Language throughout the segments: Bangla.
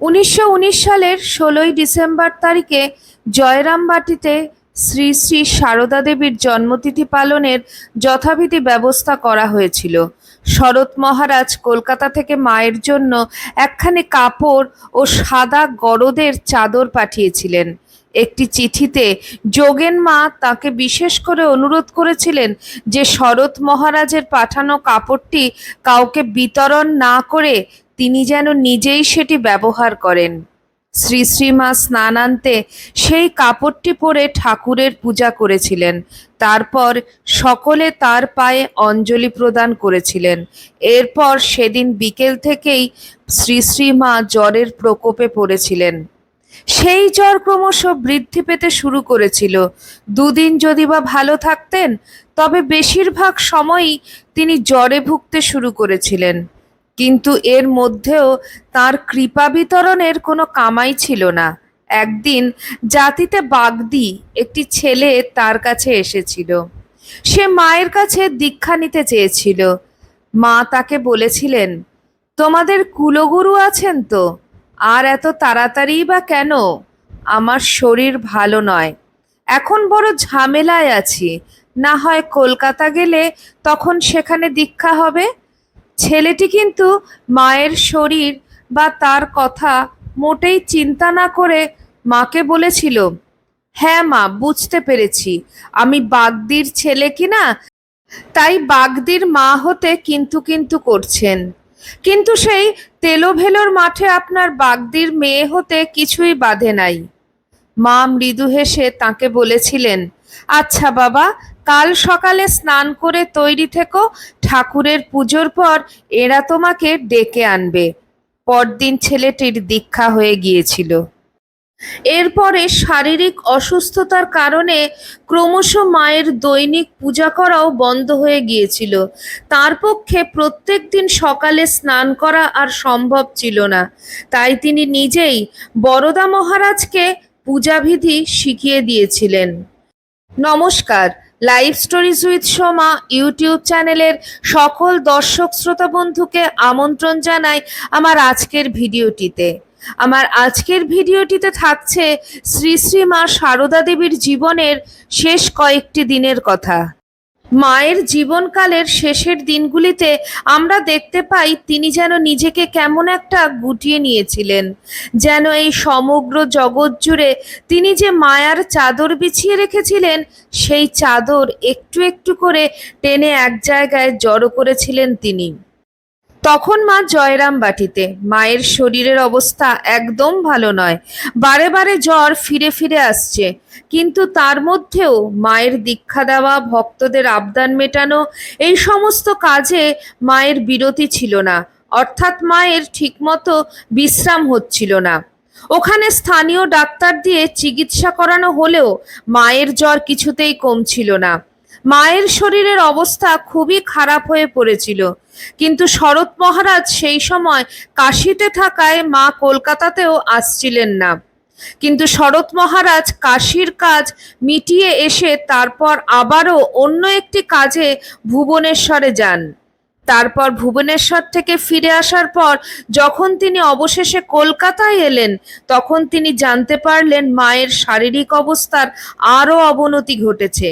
উনিশশো উনিশ সালের ষোলোই ডিসেম্বর তারিখে জয়রামবাটিতে শ্রী শ্রী সারদা দেবীর জন্মতিথি পালনের যথাবিধি ব্যবস্থা করা হয়েছিল। শরৎ মহারাজ কলকাতা থেকে মায়ের জন্য একখানি কাপড় ও সাদা গরদের চাদর পাঠিয়েছিলেন। একটি চিঠিতে যোগেন মা তাকে বিশেষ করে অনুরোধ করেছিলেন যে শরৎ মহারাজের পাঠানো কাপড়টি কাউকে বিতরণ না করে তিনি যেন নিজেই সেটি ব্যবহার করেন। শ্রী শ্রীমা স্নানান্তে সেই কাপড়টি পরে ঠাকুরের পূজা করেছিলেন। তারপর সকলে তার পায়ে অঞ্জলি প্রদান করেছিলেন। এরপর সেদিন বিকেল থেকেই শ্রী শ্রীমা জ্বরের প্রকোপে পড়েছিলেন। সেই জ্বর ক্রমশ বৃদ্ধি পেতে শুরু করেছিল। দুদিন যদি বা ভালো থাকতেন, তবে বেশিরভাগ সময়ই তিনি জ্বরে ভুগতে শুরু করেছিলেন। কিন্তু এর মধ্যেও তার কৃপা বিতরণের কোনো কামাই ছিল না। একদিন জাতিতে বাগদি একটি ছেলে তার কাছে এসেছিল। সে মায়ের কাছে দীক্ষা নিতে চেয়েছিল। মা তাকে বলেছিলেন, তোমাদের কুলগুরু আছেন তো? আর এত তাড়াতাড়ি বা কেন? আমার শরীর ভালো নয়। এখন বড় ঝামেলায় আছি। না হয় কলকাতা গেলে তখন সেখানে দীক্ষা হবে? ছেলেটি কিন্তু মায়ের শরীর বা তার কথা মোটেই চিন্তা না করে মাকে বলেছিল হ্যাঁ মা, বুঝতে পেরেছি। আমি বাগদির ছেলে কিনা তাই বাগদির মা হতে কিন্তু কিন্তু করছেন। কিন্তু সেই তেলোভেলোর মাঠে আপনার বাগদির মেয়ে হতে কিছুই বাধে নাই। মা মৃদু হেসে তাকে বলেছিলেন আচ্ছা বাবা কাল সকালে স্নান করে তৈরি থেকো, ঠাকুরের পুজোর পর এরা তোমাকে ডেকে আনবে। পরদিন ছেলেটির দীক্ষা হয়ে গিয়েছিল। এরপরে শারীরিক অসুস্থতার কারণে ক্রমশ মায়ের দৈনিক পূজা করাও বন্ধ হয়ে গিয়েছিল। তার পক্ষে প্রত্যেক দিন সকালে স্নান করা আর সম্ভব ছিল না। তাই তিনি নিজেই বরদা মহারাজকে পূজাবিধি শিখিয়ে দিয়েছিলেন। নমস্কার। Live stories with Soma YouTube চ্যানেলের সকল দর্শক শ্রোতা বন্ধুকে আমন্ত্রণ জানাই আমার আজকের ভিডিওটিতে। আমার আজকের ভিডিওটিতে থাকছে শ্রী শ্রী মা সারদা দেবীর জীবনের শেষ কয়েকটি দিনের কথা। মায়ের জীবনকালের শেষের দিনগুলিতে আমরা দেখতে পাই তিনি যেন নিজেকে কেমন একটা গুটিয়ে নিয়েছিলেন। যেন এই সমগ্র জগৎ জুড়ে তিনি যে মায়ার চাদর বিছিয়ে রেখেছিলেন, সেই চাদর একটু একটু করে টেনে এক জায়গায় জড়ো করেছিলেন তিনি। তখন মা জয়রাম বাটিতে, মায়ের শরীরের অবস্থা একদম ভালো নয়। বারে বারে জ্বর ফিরে ফিরে আসছে। কিন্তু তার মধ্যেও মায়ের দীক্ষা দেওয়া, ভক্তদের আবদান মেটানো, এই সমস্ত কাজে মায়ের বিরতি ছিল না। অর্থাৎ মায়ের ঠিকমতো বিশ্রাম হচ্ছিল না। ওখানে স্থানীয় ডাক্তার দিয়ে চিকিৎসা করানো হলেও মায়ের জ্বর কিছুতেই কমছিল না। মায়ের শরীরের অবস্থা খুবই খারাপ হয়ে পড়েছিল। কিন্তু শরৎ মহারাজ সেই সময় কাশিতে থাকায় মা কলকাতাতেও আসছিলেন না। কিন্তু শরৎ মহারাজ কাশির কাজ মিটিয়ে এসে তারপর আবারও অন্য একটি কাজে ভুবনেশ্বরে যান। তারপর ভুবনেশ্বর থেকে ফিরে আসার পর যখন তিনি অবশেষে কলকাতায় এলেন, তখন তিনি জানতে পারলেন মায়ের শারীরিক অবস্থার আরও অবনতি ঘটেছে।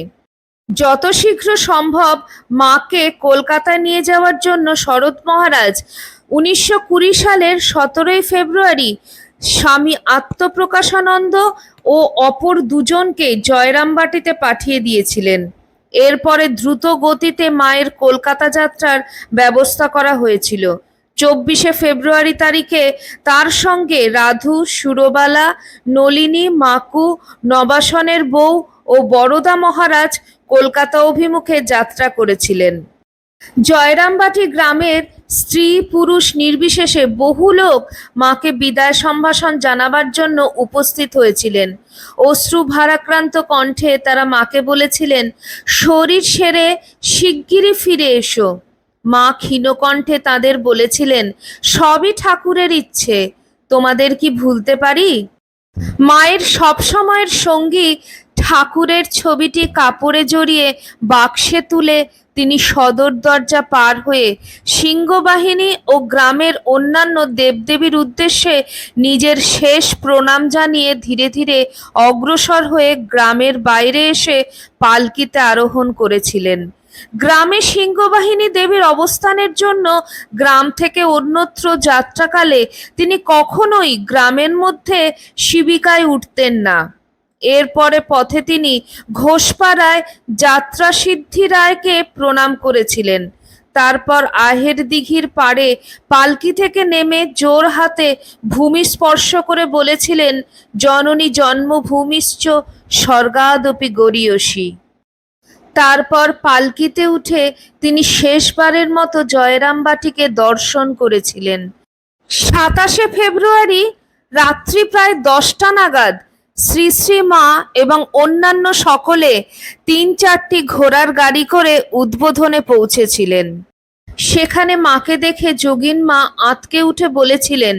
যত শীঘ্র সম্ভব মাকে কলকাতায় নিয়ে যাওয়ার জন্য শরৎ মহারাজ উনিশশো কুড়ি সালের সতেরোই ফেব্রুয়ারি স্বামী আত্মপ্রকাশানন্দ ও অপর দুজনকে জয়রামবাটিতে পাঠিয়ে দিয়েছিলেন। এরপরে দ্রুত গতিতে মায়ের কলকাতা যাত্রার ব্যবস্থা করা হয়েছিল। চব্বিশে ফেব্রুয়ারি তারিখে তার সঙ্গে রাধু, সুরবালা, নলিনী, মাকু, নবাসনের বউ ও বরদা মহারাজ কলকাতা অভিমুখে যাত্রা করেছিলেন। জয়রামবাটি গ্রামের স্ত্রী পুরুষ নির্বিশেষে বহু লোক মাকে বিদায় সম্ভাষণ জানাবার জন্য উপস্থিত হয়েছিলেন। অশ্রু ভারাক্রান্ত কণ্ঠে তারা মাকে বলেছিলেন, শরীর সেরে শিগগিরই ফিরে এসো। মা ক্ষীণকণ্ঠে তাদের বলেছিলেন, সবই ঠাকুরের ইচ্ছে, তোমাদের কি ভুলতে পারি? মায়ের সবসময়ের সঙ্গী ঠাকুরের ছবিটি কাপড়ে জড়িয়ে বাক্সে তুলে তিনি সদর দরজা পার হয়ে সিংহবাহিনী ও গ্রামের অন্যান্য দেবদেবীর উদ্দেশ্যে নিজের শেষ প্রণাম জানিয়ে ধীরে ধীরে অগ্রসর হয়ে গ্রামের বাইরে এসে পালকিতে আরোহণ করেছিলেন। গ্রামে সিংহবাহিনী দেবীর অবস্থানের জন্য গ্রাম থেকে অন্যত্র যাত্রাকালে তিনি কখনোই গ্রামের মধ্যে শিবিকায় উঠতেন না। এরপরে পথে তিনি ঘোষপাড়ায় যাত্রা সিদ্ধি রায়কে প্রণাম করেছিলেন। তারপর আহের দিঘির পাড়ে পালকি থেকে নেমে জোর হাতে ভূমি স্পর্শ করে বলেছিলেন, জননী জন্মভূমিশ্চ স্বর্গাদপি গরীয়সী। তারপর পালকিতে উঠে তিনি শেষবারের মতো জয়রামবাটিকে দর্শন করেছিলেন। সাতাশে ফেব্রুয়ারি রাত্রি প্রায় দশটা নাগাদ শ্রী শ্রী মা এবং অন্যান্য সকলে তিন চারটি ঘোড়ার গাড়ি করে উদ্বোধনে পৌঁছেছিলেন। সেখানে মাকে দেখে যোগিন মা আঁতকে উঠে বলেছিলেন,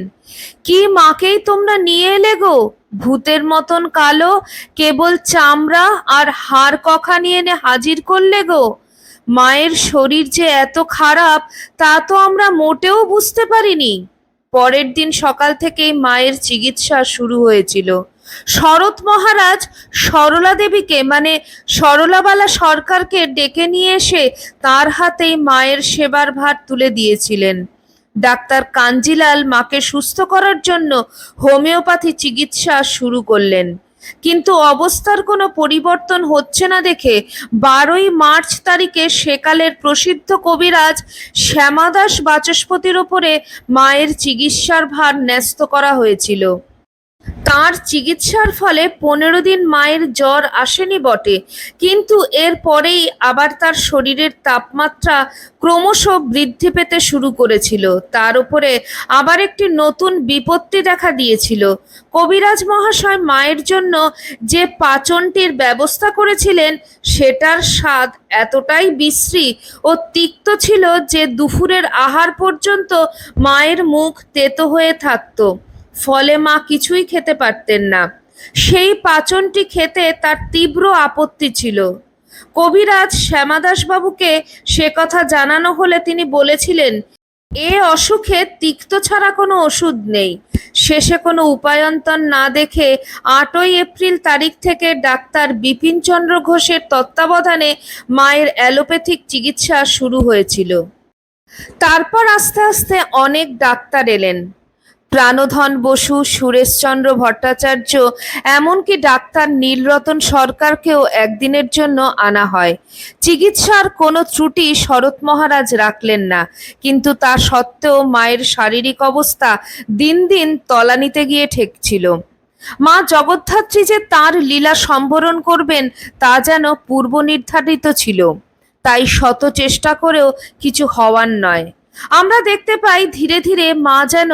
কি মাকেই তোমরা নিয়ে এলে গো? ভূতের মতন কালো, কেবল চামড়া আর হাড় কখা নিয়ে এনে হাজির করলে গো? মায়ের শরীর যে এত খারাপ, তা তো আমরা মোটেও বুঝতে পারিনি। পরের দিন সকাল থেকেই মায়ের চিকিৎসা শুরু হয়েছিল। শরৎ মহারাজ সরলা দেবীকে মানে সরলাবালা সরকারকে ডেকে নিয়ে এসে তার হাতেই মায়ের সেবার ভার তুলে দিয়েছিলেন। ডাক্তার কাঞ্জিলাল মাকে সুস্থ করার জন্য হোমিওপ্যাথি চিকিৎসা শুরু করলেন। কিন্তু অবস্থার কোনো পরিবর্তন হচ্ছে না দেখে বারোই মার্চ তারিখে সেকালের প্রসিদ্ধ কবিরাজ শ্যামাদাস বাচস্পতির ওপরে মায়ের চিকিৎসার ভার ন্যস্ত করা হয়েছিল। তার চিকিৎসার ফলে পনেরো দিন মায়ের জ্বর আসেনি বটে। কিন্তু এর পরেই আবার তার শরীরের তাপমাত্রা ক্রমশ বৃদ্ধি পেতে শুরু করেছিল। তার উপরে আবার একটি নতুন বিপত্তি দেখা দিয়েছিল। কবিরাজ মহাশয় মায়ের জন্য যে পাচনটির ব্যবস্থা করেছিলেন, সেটার স্বাদ এতটাই বিশ্রী ও তিক্ত ছিল যে দুপুরের আহার পর্যন্ত মায়ের মুখ তেতো হয়ে থাকতো। ফলে মা কিছুই খেতে পারতেন না। সেই পাচনটি খেতে তার তীব্র আপত্তি ছিল। কবিরাজ শ্যামাদাস বাবুকে সে কথা জানানো হলে তিনি বলেছিলেন, এ অসুখে তিক্ত ছাড়া কোনো ওষুধ নেই। শেষে কোনো উপায়ন্তর না দেখে আটই এপ্রিল তারিখ থেকে ডাক্তার বিপিনচন্দ্র ঘোষের তত্ত্বাবধানে মায়ের অ্যালোপ্যাথিক চিকিৎসা শুরু হয়েছিল। তারপর আস্তে আস্তে অনেক ডাক্তার এলেন। প্রাণধন বসু, সুরেশচন্দ্র ভট্টাচার্য, এমনকি ডাক্তার নীলরতন সরকারকেও একদিনের জন্য আনা হয়। চিকিৎসার কোনো ত্রুটি শরৎ মহারাজ রাখলেন না। কিন্তু তা সত্ত্বেও মায়ের শারীরিক অবস্থা দিন দিন তলানিতে গিয়ে ঠেকছিল। মা জগদ্ধাত্রী যে তার লীলা সম্বরণ করবেন, তা যেন পূর্ব নির্ধারিত ছিল। তাই শত চেষ্টা করেও কিছু হওয়ার নয়। আমরা দেখতে পাই ধীরে ধীরে মা যেন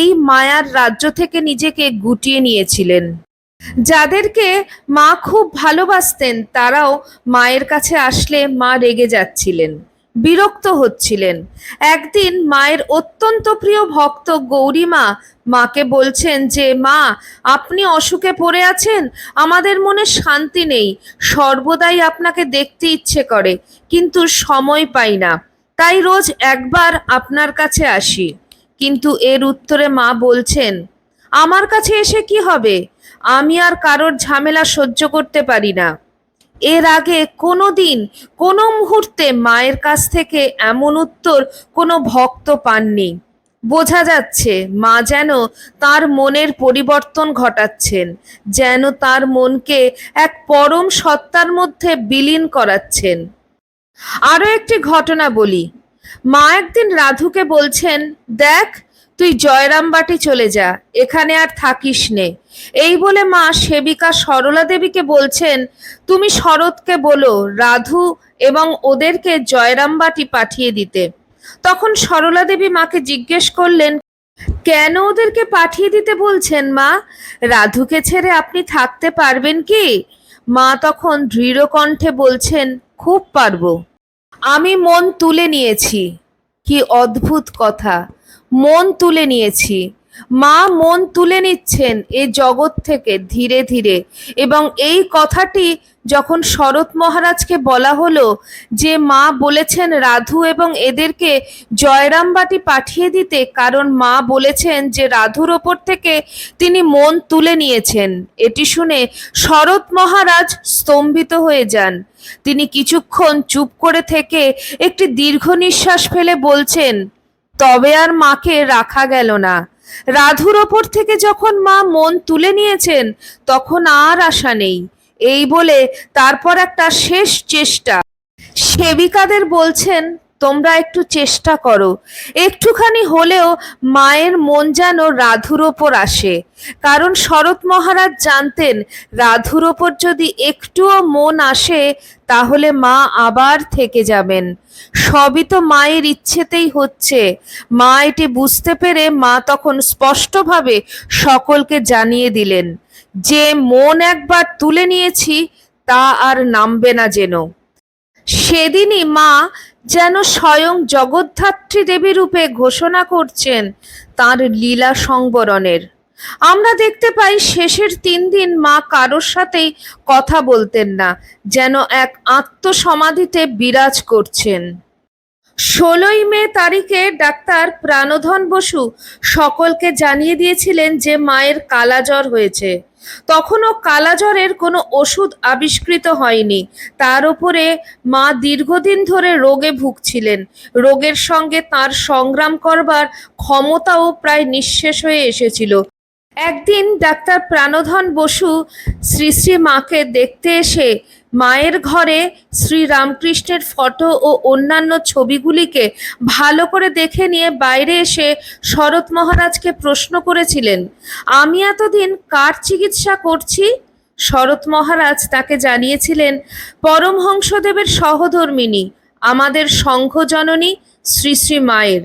এই মায়ার রাজ্য থেকে নিজেকে গুটিয়ে নিয়েছিলেন। যাদেরকে মা খুব ভালোবাসতেন, তারাও মায়ের কাছে আসলে মা রেগে যাচ্ছিলেন, বিরক্ত হচ্ছিলেন। একদিন মায়ের অত্যন্ত প্রিয় ভক্ত গৌরীমা মাকে বলছেন যে, মা, আপনি অসুখে পড়ে আছেন? আমাদের মনে শান্তি নেই। সর্বদাই আপনাকে দেখতে ইচ্ছে করে, কিন্তু সময় পাই না। তাই রোজ একবার আপনার কাছে আসি। কিন্তু এর উত্তরে মা বলছেন, আমার কাছে এসে কি হবে? আমি আর কারোর ঝামেলা সহ্য করতে পারি না। এর আগে কোনো দিন কোনো মুহূর্তে মায়ের কাছ থেকে এমন উত্তর কোনো ভক্ত পাননি। বোঝা যাচ্ছে মা যেন তার মনের পরিবর্তন ঘটাচ্ছেন, যেন তার মনকে এক পরম সত্তার মধ্যে বিলীন করাচ্ছেন। আরও একটি ঘটনা বলি। মা একদিন রাধুকে বলছেন, দেখ, তুই জয়রামবাটি চলে যা, এখানে আর থাকিস নে। এই বলে মা সেবিকা সরলা দেবীকে বলছেন, তুমি শরৎকে বলো, রাধু এবং ওদেরকে জয়রামবাটি পাঠিয়ে দিতে। তখন সরলা দেবী মাকে জিজ্ঞেস করলেন, কেন ওদেরকে পাঠিয়ে দিতে বলছেন মা? রাধুকে ছেড়ে আপনি থাকতে পারবেন কি? মা তখন দৃঢ় কণ্ঠে বলছেন, খুব পারব। আমি মন তুলে নিয়েছি। কি অদ্ভুত কথা। মন তুলে নিয়েছি। মা মন তুলে নিচ্ছেন এ জগৎ থেকে ধীরে ধীরে এবং এই কথাটি যখন শরৎ মহারাজকে বলা হলো যে মা বলেছেন রাধু এবং এদেরকে জয়রামবাটি পাঠিয়ে দিতে, কারণ মা বলেছেন যে রাধুর ওপর থেকে তিনি মন তুলে নিয়েছেন। এটি শুনে শরৎ মহারাজ স্তম্ভিত হয়ে যান। তিনি কিছুক্ষণ চুপ করে থেকে একটি দীর্ঘ নিঃশ্বাস ফেলে বলছেন, তবে আর মাকে রাখা গেল না। রাধুর ওপর থেকে যখন মা মন তুলে নিয়েছেন, তখন আর আশা নেই। এই বলে তারপর একটা শেষ চেষ্টা। সেবিকাদের বলছেন, তোমরা একটু চেষ্টা করো। একটুখানি হলেও মায়ের মন যেন রাধুর ওপর আসে। কারণ শরৎ মহারাজ জানতেন, রাধুর ওপর যদি একটুও মন আসে, তাহলে মা আবার থেকে যাবেন। সবই তো মায়ের ইচ্ছেতেই হচ্ছে। মা এটি বুঝতে পেরে মা তখন স্পষ্টভাবে সকলকে জানিয়ে দিলেন। যে মন একবার তুলে নিয়েছি, তা আর নামবে না যেন। সেদিনই মা যেন স্বয়ং জগদ্ধাত্রী দেবী রূপে ঘোষণা করছেন তার লীলা সংবরণের। আমরা দেখতে পাই শেষের তিন দিন মা কারোর সাথেই কথা বলতেন না, যেন এক আত্মসমাধিতে বিরাজ করছেন। ষোলোই মে তারিখে ডাক্তার প্রাণধন বসু সকলকে জানিয়ে দিয়েছিলেন যে মায়ের কালাজ্বর হয়েছে। তখনও কালাজ্বরের কোনো ওষুধ আবিষ্কৃত হয়নি। তার উপরে মা দীর্ঘদিন ধরে রোগে ভুগছিলেন। রোগের সঙ্গে তার সংগ্রাম করবার ক্ষমতাও প্রায় নিঃশেষ হয়ে এসেছিল। একদিন ডাক্তার প্রাণধন বসু শ্রী শ্রী মাকে দেখতে এসে মায়ের ঘরে শ্রী রামকৃষ্ণের ফটো ও অন্যান্য ছবিগুলিকে ভালো করে দেখে নিয়ে বাইরে এসে শরৎ মহারাজকে প্রশ্ন করেছিলেন, আমি এতদিন কার চিকিৎসা করছি? শরৎ মহারাজ তাকে জানিয়েছিলেন, পরমহংসদেবের সহধর্মিনী, আমাদের সংঘজননী শ্রী শ্রী মায়ের।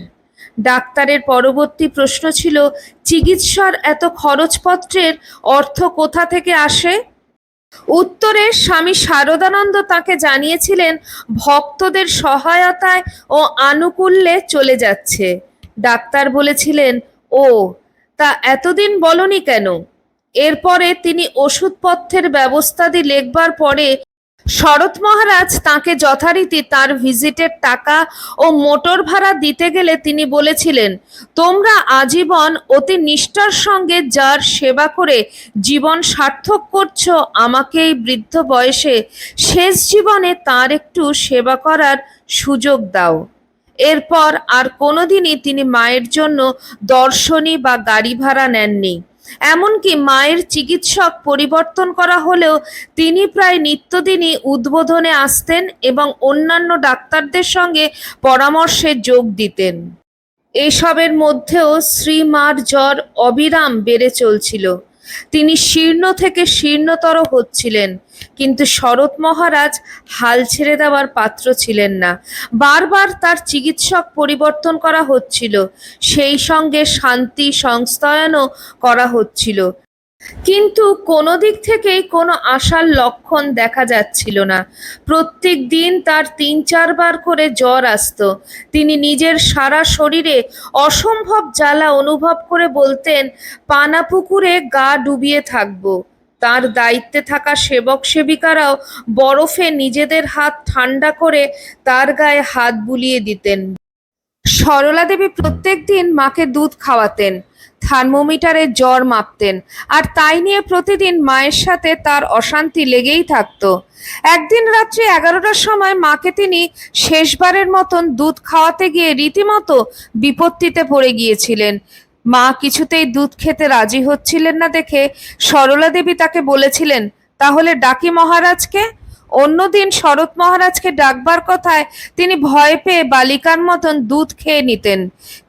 ডাক্তারের পরবর্তী প্রশ্ন ছিল, চিকিৎসার এত খরচপত্রের অর্থ কোথা থেকে আসে? উত্তরে স্বামী শারদানন্দ তাকে জানিয়েছিলেন, ভক্তদের সহায়তায় ও আনুকূল্যে চলে যাচ্ছে। ডাক্তার বলেছিলেন, ও, তা এতদিন বলনি কেন? এরপরে তিনি ওষুধপত্রের ব্যবস্থাদি লেখবার পরে শরৎ মহারাজ তাকে যথারীতি তার ভিজিটের টাকা ও মোটর ভাড়া দিতে গেলে তিনি বলেছিলেন, তোমরা আজীবন অতি নিষ্ঠার সঙ্গে যার সেবা করে জীবন সার্থক করছ, আমাকে এই বৃদ্ধ বয়সে শেষ জীবনে তার একটু সেবা করার সুযোগ দাও। এরপর আর কোনোদিনই তিনি মায়ের জন্য দর্শনী বা গাড়ি ভাড়া নেননি। এমনকি মায়ের চিকিৎসক পরিবর্তন করা হলেও তিনি প্রায় নিত্যদিনই উদ্বোধনে আসতেন এবং অন্যান্য ডাক্তারদের সঙ্গে পরামর্শে যোগ দিতেন। এসবের মধ্যেও শ্রীমার জ্বর অবিরাম বেড়ে চলছিল। তিনি শীর্ণ থেকে শীর্ণতর হচ্ছিলেন, কিন্তু শরৎ মহারাজ হাল ছেড়ে দেওয়ার পাত্র ছিলেন না। বারবার তার চিকিৎসক পরিবর্তন করা হচ্ছিল, সেই সঙ্গে শান্তি সংস্থায়নও করা হচ্ছিল। কিন্তু কোনো দিক থেকেই কোনো আশার লক্ষণ দেখা যাচ্ছিল না। প্রত্যেক দিন তার তিন চারবার করে জ্বর আসতো। তিনি নিজের সারা শরীরে অসম্ভব জ্বালা অনুভব করে বলতেন, পানা পুকুরে গা ডুবিয়ে থাকব। তার দায়িত্বে থাকা সেবক সেবিকারাও বরফে নিজেদের হাত ঠান্ডা করে তার গায়ে হাত বুলিয়ে দিতেন। সরলা দেবী প্রত্যেক দিন মাকে দুধ খাওয়াতেন। থার্মোমিটারে জ্বর মাপতেন। আর তাই নিয়ে প্রতিদিন মায়ের সাথে তার অশান্তি লেগেই থাকত। একদিন রাত্রি এগারোটার সময় মাকে তিনি শেষবারের মতন দুধ খাওয়াতে গিয়ে রীতিমতো বিপত্তিতে পড়ে গিয়েছিলেন। মা কিছুতেই দুধ খেতে রাজি হচ্ছিলেন না দেখে সরলা দেবী তাকে বলেছিলেন, তাহলে ডাকি মহারাজকে? অন্যদিন শরৎ মহারাজকে ডাকবার কথায় তিনি ভয় পেয়ে বালিকার মতন দুধ খেয়ে নিতেন।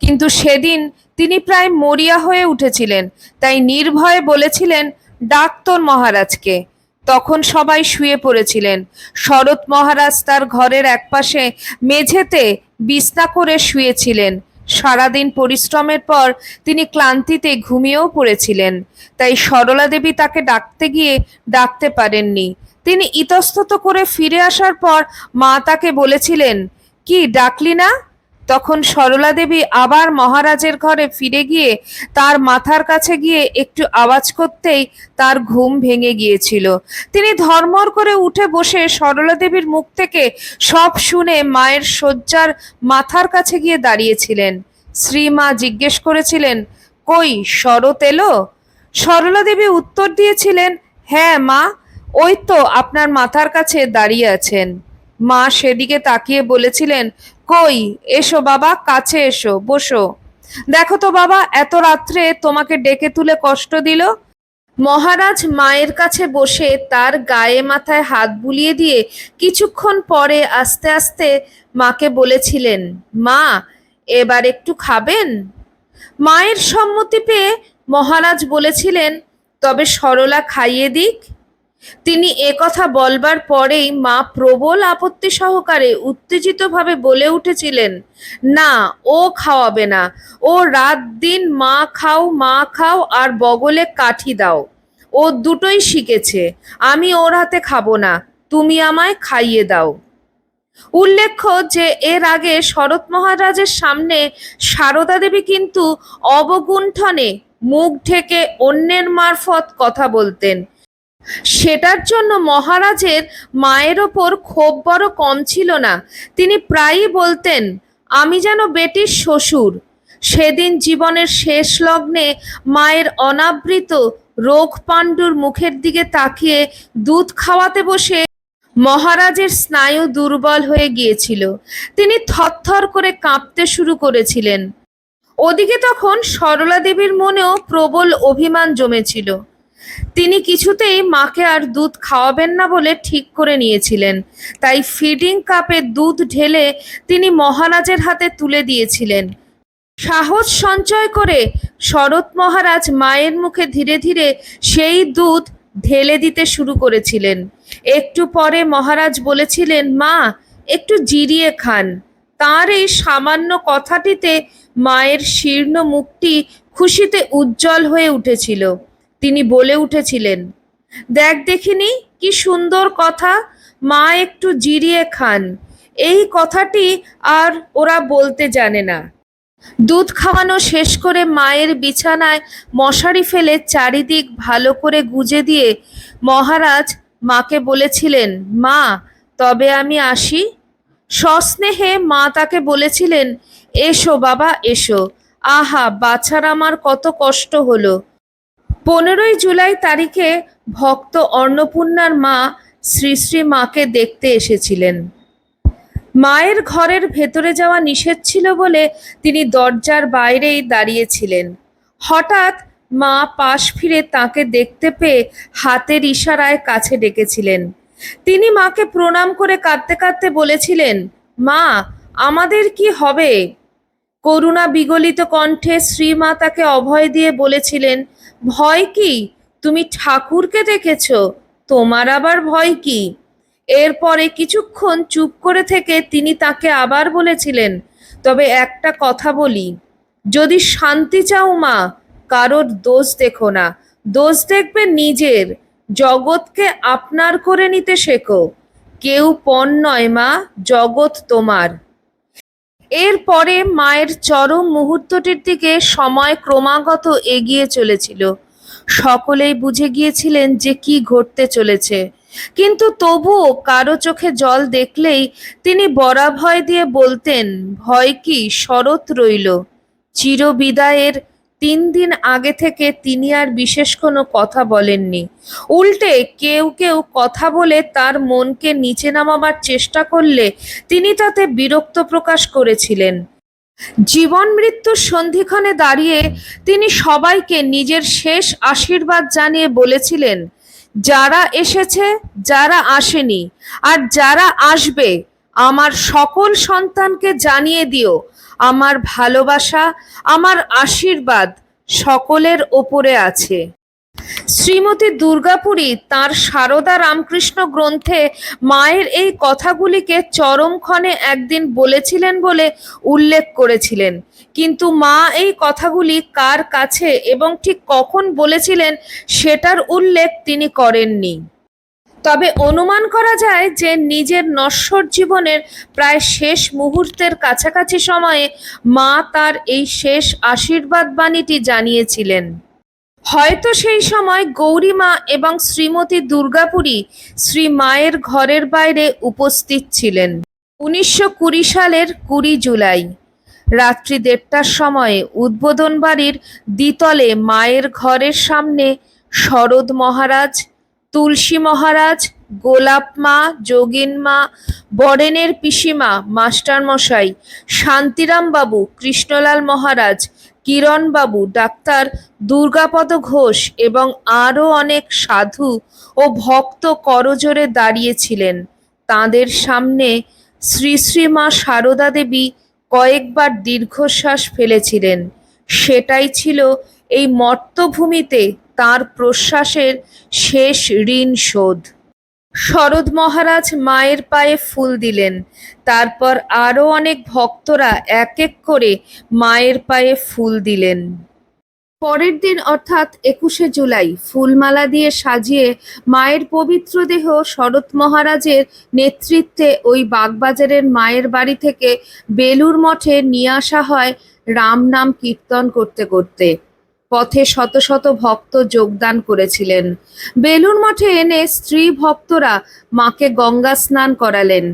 কিন্তু সেদিন তিনি প্রায় মরিয়া হয়ে উঠেছিলেন, তাই নির্ভয়ে বলেছিলেন, ডাক তোর মহারাজকে। তখন সবাই শুয়ে পড়েছিলেন। শরৎ মহারাজ তার ঘরের একপাশে মেঝেতে বিছনা করে শুয়েছিলেন। সারাদিন পরিশ্রমের পর তিনি ক্লান্তিতে ঘুমিয়েও পড়েছিলেন, তাই সরলা দেবী তাকে ডাকতে গিয়ে ডাকতে পারেননি। তিনি ইতস্তত করে ফিরে আসার পর মা তাকে বলেছিলেন, কি, ডাকলি না? তখন সরলা দেবী আবার মহারাজের ঘরে ফিরে গিয়ে তার মাথার কাছে গিয়ে একটু আওয়াজ করতেই তার ঘুম ভেঙে গিয়েছিল। তিনি ধর্মর করে উঠে বসে সরলা দেবীর মুখ থেকে সব শুনে মায়ের শয্যার মাথার কাছে গিয়ে দাঁড়িয়েছিলেন। শ্রীমা জিজ্ঞেস করেছিলেন, কই, শরৎ এলো? সরলা দেবী উত্তর দিয়েছিলেন হ্যাঁ মা, ওই তো আপনার মাথার কাছে দাঁড়িয়ে আছেন। মা সেদিকে তাকিয়ে বলেছিলেন, কই, এসো বাবা, কাছে এসো, বসো। দেখো তো বাবা, এত রাত্রে তোমাকে ডেকে তুলে কষ্ট দিল? মহারাজ মায়ের কাছে বসে তার গায়ে মাথায় হাত বুলিয়ে দিয়ে কিছুক্ষণ পরে আস্তে আস্তে মাকে বলেছিলেন, মা, এবার একটু খাবেন? মায়ের সম্মতি পেয়ে মহারাজ বলেছিলেন, তবে সরলা খাইয়ে দিক। তিনি একথা বলবার পরেই মা প্রবল আপত্তি সহকারে উত্তেজিতভাবে বলে উঠেছিলেন, না, ও খাওয়াবে না। ও রাত দিন মা খাও মা খাও, আর বগলে কাঠি দাও। ও দুটোই শিখেছে, আমি ওর হাতে খাব না, তুমি আমায় খাইয়ে দাও। উল্লেখ্য যে এর আগে শরৎ মহারাজের সামনে সারদা দেবী কিন্তু অবগুণ্ঠনে মুখ ঢেকে অন্যের মারফত কথা বলতেন। সেটার জন্য মহারাজের মায়ের ওপর ক্ষোভ বড় কম ছিল না। তিনি প্রায়ই বলতেন, আমি যেন বেটির শ্বশুর। সেদিন জীবনের শেষ লগ্নে মায়ের অনাবৃত রোগ পাণ্ডুর মুখের দিকে তাকিয়ে দুধ খাওয়াতে বসে মহারাজের স্নায়ু দুর্বল হয়ে গিয়েছিল। তিনি থরথর করে কাঁপতে শুরু করেছিলেন। ওদিকে তখন সরলা দেবীর মনেও প্রবল অভিমান জমেছিল। তিনি কিছুতেই মাকে আর দুধ খাওয়াবেন না বলে ঠিক করে নিয়েছিলেন। তাই ফিডিং কাপে দুধ ঢেলে তিনি মহারাজের হাতে তুলে দিয়েছিলেন। সাহস সঞ্চয় করে শরৎ মহারাজ মায়ের মুখে ধীরে ধীরে সেই দুধ ঢেলে দিতে শুরু করেছিলেন। একটু পরে মহারাজ বলেছিলেন, মা, একটু জিরিয়ে খান। তার এই সামান্য কথাটিতে মায়ের শীর্ণ মুখটি খুশিতে উজ্জ্বল হয়ে উঠেছিল। তিনি বলে উঠেছিলেন, দেখ দেখিনি কি সুন্দর কথা, মা একটু জিরিয়ে খান। এই কথাটি আর ওরা বলতে জানে না। দুধ খাওয়ানো শেষ করে মায়ের বিছানায় মশারি ফেলে চারিদিক ভালো করে গুজে দিয়ে মহারাজ মাকে বলেছিলেন, মা, তবে আমি আসি। সস্নেহে মা তাকে বলেছিলেন, এসো বাবা, এসো। আহা, বাছার আমার কত কষ্ট হলো। পনেরোই জুলাই তারিখে ভক্ত অন্নপূর্ণার মা শ্রী শ্রী মাকে দেখতে এসেছিলেন। মায়ের ঘরের ভেতরে যাওয়া নিষেধ ছিল বলে তিনি দরজার বাইরেই দাঁড়িয়েছিলেন। হঠাৎ মা পাশ ফিরে তাকে দেখতে পেয়ে হাতের ইশারায় কাছে ডেকেছিলেন। তিনি মাকে প্রণাম করে কাঁদতে কাঁদতে বলেছিলেন, মা, আমাদের কি হবে? করুণা বিগলিত কণ্ঠে শ্রীমা তাকে অভয় দিয়ে বলেছিলেন ভয় কি? তুমি ঠাকুরকে দেখেছ, তোমার আবার ভয় কি? এরপরে কিছুক্ষণ চুপ করে থেকে তিনি তাকে আবার বলেছিলেন, তবে একটা কথা বলি। যদি শান্তি চাও মা, কারোর দোষ দেখো না। দোষ দেখবে নিজের। জগৎকে আপনার করে নিতে শেখো। কেউ পণ নয় মা, জগৎ তোমার। এরপরে মায়ের চরম মুহূর্তটির দিকে সময় ক্রমাগত এগিয়ে চলেছিল। সকলেই বুঝে গিয়েছিলেন যে কি ঘটতে চলেছে। কিন্তু তবুও কারও চোখে জল দেখলেই তিনি বরাভয় দিয়ে বলতেন, ভয় কি? শরৎ রইল। চিরবিদায়ের তিন দিন আগে থেকে তিনি আর বিশেষ কোনো কথা বলেননি। উল্টে কেউ কেউ কথা বলে তার মনকে নিচে নামাবার চেষ্টা করলে তিনি তাতে বিরক্ত প্রকাশ করেছিলেন। জীবন মৃত্যুর সন্ধিক্ষণে দাঁড়িয়ে তিনি সবাইকে নিজের শেষ আশীর্বাদ জানিয়ে বলেছিলেন, যারা এসেছে, যারা আসেনি, আর যারা আসবে আমার সকল সন্তানকে জানিয়ে দিও, আমার ভালোবাসা, আমার আশীর্বাদ সকলের ওপরে আছে। শ্রীমতী দুর্গাপুরী তার সারদা রামকৃষ্ণ গ্রন্থে মায়ের এই কথাগুলিকে চরমক্ষণে একদিন বলেছিলেন বলে উল্লেখ করেছিলেন। কিন্তু মা এই কথাগুলি কার কাছে এবং ঠিক কখন বলেছিলেন সেটার উল্লেখ তিনি করেননি। তবে অনুমান করা যায় যে নিজের নশ্বর জীবনের প্রায় শেষ মুহূর্তের কাছাকাছি সময়ে মা তার এই শেষ আশীর্বাদ বাণীটি জানিয়েছিলেন। হয়তো সেই সময় গৌরীমা এবং শ্রীমতী দুর্গাপুরী শ্রী মায়ের ঘরের বাইরে উপস্থিত ছিলেন। উনিশশো কুড়ি সালের কুড়ি জুলাই। রাত্রি দেড়টার সময়ে উদ্বোধন বাড়ির দ্বিতলে মায়ের ঘরের সামনে শরদ মহারাজ তুলসী মহারাজ, গোলাপ মা, যোগিন মা, বরেনের পিসিমা, মাস্টারমশাই, শান্তিরাম বাবু, কৃষ্ণলাল মহারাজ, কিরণ বাবু, ডাক্তার দুর্গাপদ ঘোষ এবং আরও অনেক সাধু ও ভক্ত করজোরে দাঁড়িয়েছিলেন। তাঁদের সামনে শ্রী শ্রী মা সারদা দেবী কয়েকবার দীর্ঘশ্বাস ফেলেছিলেন। সেটাই ছিল এই মর্তভূমিতে তার প্রশ্বাসের শেষ ঋণ শোধ। শরৎ মহারাজ মায়ের পায়ে ফুল দিলেন। তারপর আরও অনেক ভক্তরা এক এক করে মায়ের পায়ে ফুল দিলেন। পরের দিন অর্থাৎ একুশে জুলাই ফুলমালা দিয়ে সাজিয়ে মায়ের পবিত্র দেহ শরৎ মহারাজের নেতৃত্বে ওই বাগবাজারের মায়ের বাড়ি থেকে বেলুর মঠে নিয়ে আসা হয় রাম নাম কীর্তন করতে করতে। পথে শত শত ভক্ত যোগদান করেছিলেন। বেলুর মঠে এনে স্ত্রী ভক্তরা মাকে গঙ্গা স্নান করালেন।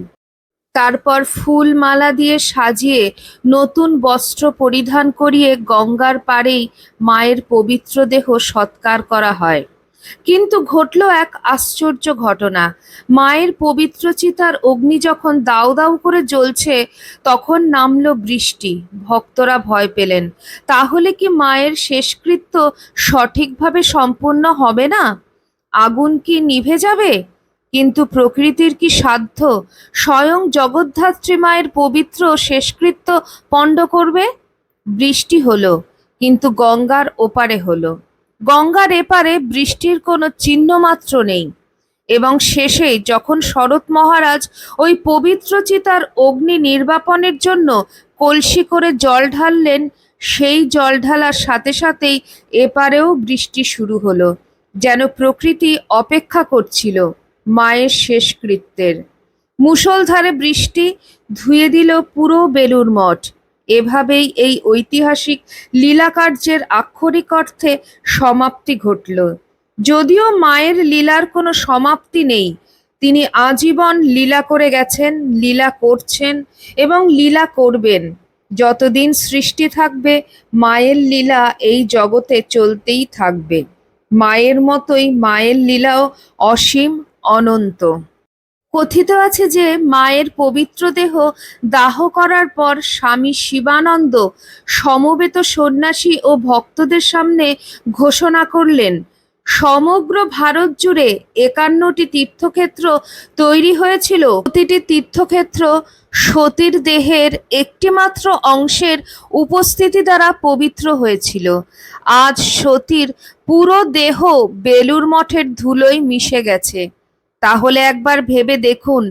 তারপর ফুল মালা দিয়ে সাজিয়ে নতুন বস্ত্র পরিধান করিয়ে গঙ্গার পাড়েই মায়ের পবিত্র দেহ সৎকার করা হয়। কিন্তু ঘটল এক আশ্চর্য ঘটনা। মায়ের পবিত্র চিতার অগ্নি যখন দাউ দাউ করে জ্বলছে, তখন নামলো বৃষ্টি। ভক্তরা ভয় পেলেন। তাহলে কি মায়ের শেষকৃত্য সঠিকভাবে সম্পূর্ণ হবে না? আগুন কি নিভে যাবে? কিন্তু প্রকৃতির কি সাধ্য স্বয়ং জগদ্ধাত্রী মায়ের পবিত্র শেষকৃত্য পণ্ড করবে? বৃষ্টি হলো, কিন্তু গঙ্গার ওপারে হলো। গঙ্গার এপারে বৃষ্টির কোনো চিহ্ন মাত্র নেই। এবং শেষে যখন শরৎ মহারাজ ওই পবিত্র চিতার অগ্নি নির্বাপনের জন্য কলসি করে জল ঢাললেন, সেই জল ঢালার সাথে সাথেই এপারেও বৃষ্টি শুরু হলো, যেন প্রকৃতি অপেক্ষা করছিল মায়ের শেষকৃত্যের মুষলধারে বৃষ্টি ধুয়ে দিল পুরো বেলুর মঠ। এভাবেই এই ঐতিহাসিক লীলাকার্যের আক্ষরিক অর্থে সমাপ্তি ঘটল। যদিও মায়ের লীলার কোনো সমাপ্তি নেই, তিনি আজীবন লীলা করে গেছেন, লীলা করছেন এবং লীলা করবেন। যতদিন সৃষ্টি থাকবে, মায়ের লীলা এই জগতে চলতেই থাকবে। মায়ের মতোই মায়ের লীলাও অসীম, অনন্ত। কথিত আছে যে মায়ের পবিত্র দেহ দাহ করার পর স্বামী শিবানন্দ সমবেত সন্ন্যাসী ও ভক্তদের সামনে ঘোষণা করলেন, সমগ্র ভারত জুড়ে একান্নটি তীর্থক্ষেত্র তৈরি হয়েছিল। প্রতিটি তীর্থক্ষেত্র সতীর দেহের একটিমাত্র অংশের উপস্থিতি দ্বারা পবিত্র হয়েছিল। আজ সতীর পুরো দেহ বেলুর মঠের ধুলোয় মিশে গেছে। তাহলে একবার ভেবে দেখুন।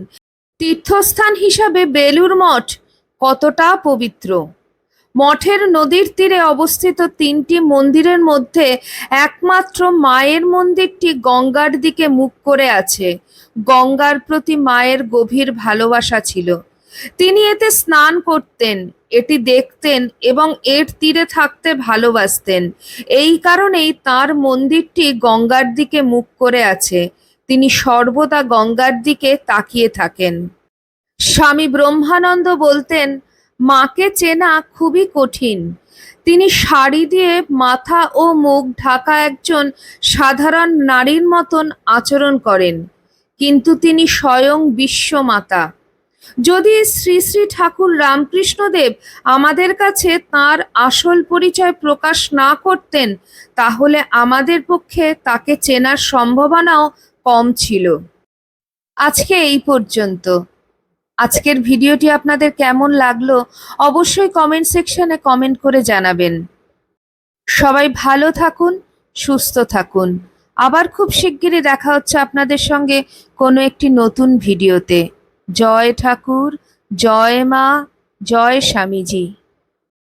তীর্থস্থান হিসাবে বেলুর মঠ কতটা পবিত্র। মঠের নদীর তীরে অবস্থিত তিনটি মন্দিরের মধ্যে একমাত্র মায়ের মন্দিরটি গঙ্গার দিকে মুখ করে আছে। গঙ্গার প্রতি মায়ের গভীর ভালোবাসা ছিল। তিনি এতে স্নান করতেন, এটি দেখতেন এবং এর তীরে থাকতে ভালোবাসতেন। এই কারণেই তার মন্দিরটি গঙ্গার দিকে মুখ করে আছে। তিনি সর্বদা গঙ্গার দিকে তাকিয়ে থাকেন। স্বামী ব্রহ্মানন্দ বলতেন, মাকে চেনা খুবই কঠিন। তিনি শাড়ি দিয়ে মাথা ও মুখ ঢাকা একজন সাধারণ নারীর মতন আচরণ করেন, কিন্তু তিনি স্বয়ং বিশ্বমাতা। যদি শ্রী শ্রী ঠাকুর রামকৃষ্ণদেব আমাদের কাছে তার আসল পরিচয় প্রকাশ না করতেন, তাহলে আমাদের পক্ষে তাকে চেনার সম্ভাবনাও কম ছিল। আজকে এই পর্যন্ত। আজকের ভিডিওটি আপনাদের কেমন লাগল অবশ্যই কমেন্ট সেকশনে কমেন্ট করে জানাবেন। সবাই ভালো থাকুন, সুস্থ থাকুন। আবার খুব শিগগিরই দেখা হচ্ছে আপনাদের সঙ্গে কোনো একটি নতুন ভিডিওতে। জয় ঠাকুর, জয় মা, জয় স্বামীজি।